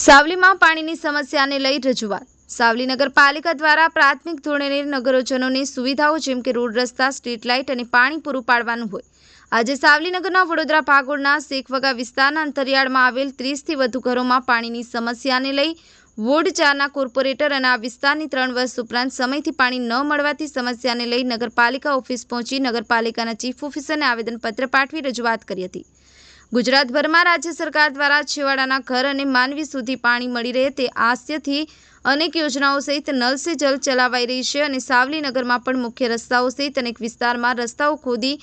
સાવલીમાં પાણીની સમસ્યાને લઈ રજૂઆત. સાવલી નગરપાલિકા દ્વારા પ્રાથમિક ધોરણે નગરોજનોની સુવિધાઓ જેમ કે રોડ રસ્તા, સ્ટ્રીટ લાઇટ અને પાણી પૂરું પાડવાનું હોય. આજે સાવલીનગરના વડોદરા ભાગોળના શેખવગા વિસ્તારના અંતરિયાળમાં આવેલ ત્રીસથી વધુ ઘરોમાં પાણીની સમસ્યાને લઈ વોર્ડ ચારના કોર્પોરેટર અને આ વિસ્તારની ત્રણ વર્ષ ઉપરાંત સમયથી પાણી ન મળવાથી સમસ્યાને લઈ નગરપાલિકા ઓફિસ પહોંચી નગરપાલિકાના ચીફ ઓફિસરને આવેદનપત્ર પાઠવી રજૂઆત કરી હતી. ગુજરાતભરમાં રાજ્ય સરકાર દ્વારા છેવાડાના ઘર અને માનવી સુધી પાણી મળી રહે તે આસ્યથી અનેક યોજનાઓ સહિત નલ સે જલ ચલાવાઈ રહી છે અને સાવલીનગરમાં પણ મુખ્ય રસ્તાઓ સહિત અનેક વિસ્તારમાં રસ્તાઓ ખોદી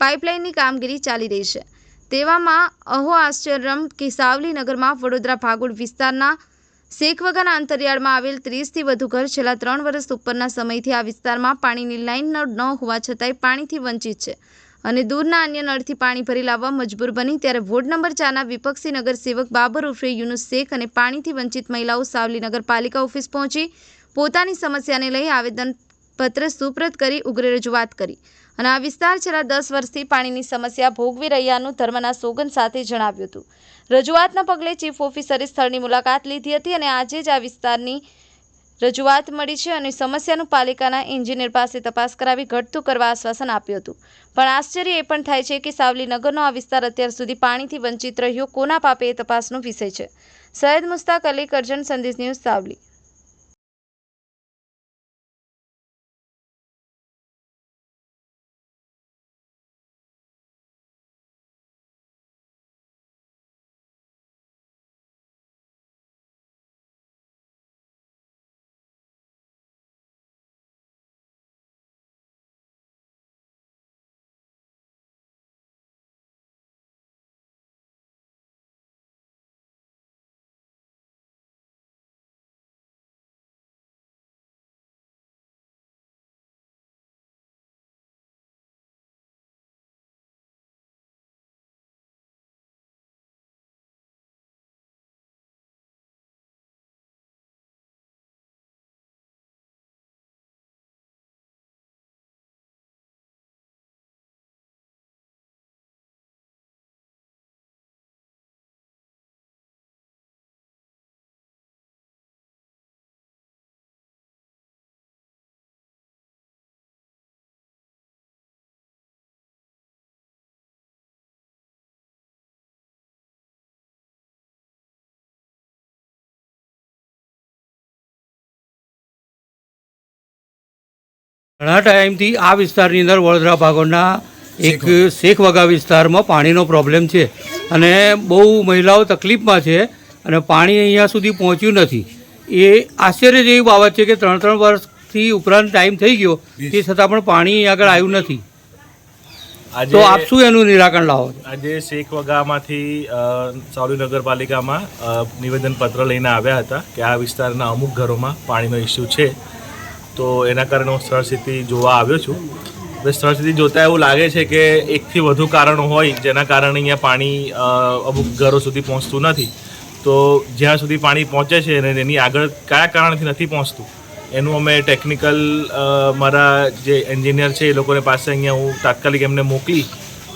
પાઇપલાઇનની કામગીરી ચાલી રહી છે. તેવામાં અહો આશ્ચર્યમ કે સાવલીનગરમાં વડોદરા ભાગોળ વિસ્તારના શેખવગાના અંતરિયાળમાં આવેલ ત્રીસથી વધુ ઘર છેલ્લા ત્રણ વર્ષ ઉપરના સમયથી આ વિસ્તારમાં પાણીની લાઇન ન હોવા છતાંય પાણીથી વંચિત છે. અને દૂરના અન્ય નળથી પાણી ભરી લાવવા મજબૂર બની ત્યારે વોર્ડ નંબર ચારના વિપક્ષી નગરસેવક બાબર ઉર્ફે યુનુસ શેખ અને પાણીથી વંચિત મહિલાઓ સાવલી નગરપાલિકા ઓફિસ પહોંચી પોતાની સમસ્યાને લઈ આવેદનપત્ર સુપ્રત કરી ઉગ્ર રજૂઆત કરી. અને આ વિસ્તાર છેલ્લા દસ વર્ષથી પાણીની સમસ્યા ભોગવી રહ્યાનું ધર્મના સોગન સાથે જણાવ્યું હતું. રજૂઆતના પગલે ચીફ ઓફિસરે સ્થળની મુલાકાત લીધી હતી અને આજે જ આ વિસ્તારની રજૂઆત મળી છે અને સમસ્યાનું પાલિકાના એન્જિનિયર પાસે તપાસ કરાવી ઘટતું કરવા આશ્વાસન આપ્યું હતું. પણ આશ્ચર્ય એ પણ થાય છે કે સાવલી નગરનો આ વિસ્તાર અત્યાર સુધી પાણીથી વંચિત રહ્યો. કોના પાપે એ તપાસનો વિષય છે? સૈયદ મુસ્તાક અલી કરજણ, સંદેશ ન્યૂઝ સાવલી. ઘણા ટાઈમથી આ વિસ્તારની અંદર વડોદરા ભાગોળના એક શેખ વગા. વિસ્તારમાં પાણીનો પ્રોબ્લેમ છે. અને બહુ મહિલાઓ તકલીફમાં છે અને પાણી અહીંયા સુધી પહોંચ્યું નથી. એ આશ્ચર્ય જેવી બાબત છે કે ત્રણ ત્રણ વર્ષથી ઉપરાંત ટાઈમ થઈ ગયો તે છતાં પણ પાણી આગળ આવ્યું નથી. તો આપ શું એનું નિરાકરણ લાવો આજે શેખ વગામાંથી સાવલી નગરપાલિકામાં નિવેદન પત્ર લઈને આવ્યા હતા કે આ વિસ્તારના અમુક ઘરોમાં પાણીનો ઇસ્યુ છે. તો એના કારણે હું સ્થળ સ્થિતિ જોવા આવ્યો છું. હવે સ્થળ સ્થિતિ જોતાં એવું લાગે છે કે એકથી વધુ કારણો હોય જેના કારણે અહીંયા પાણી અમુક ઘરો સુધી પહોંચતું નથી. તો જ્યાં સુધી પાણી પહોંચે છે અને એની આગળ કયા કારણથી નથી પહોંચતું, એનું અમે ટેકનિકલ મારા જે એન્જિનિયર છે એ લોકોને પાસે અહીંયા હું તાત્કાલિક એમને મોકલી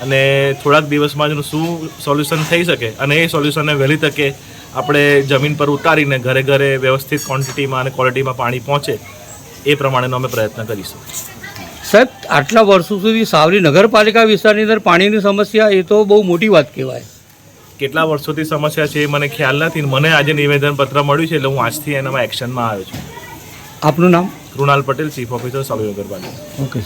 અને થોડાક દિવસમાં જ શું સોલ્યુશન થઈ શકે અને એ સોલ્યુશનને વહેલી તકે આપણે જમીન પર ઉતારીને ઘરે ઘરે વ્યવસ્થિત ક્વોન્ટિટીમાં અને ક્વોલિટીમાં પાણી પહોંચે. એ પ્રમાણેનો અમે પ્રયત્ન કરીશું. સાહેબ આટલા વર્ષો સુધી સાવરી નગરપાલિકા વિસ્તારની અંદર પાણીની સમસ્યા એ તો બહુ મોટી વાત કહેવાય. કેટલા વર્ષોથી સમસ્યા છે એ મને ખ્યાલ નથી. મને આજે નિવેદનપત્ર મળ્યું છે એટલે હું આજથી એનામાં એક્શનમાં આવ્યો છું. આપનું નામ? કૃણાલ પટેલ ચીફ ઓફિસર સાવરી નગરપાલિકા. ઓકે.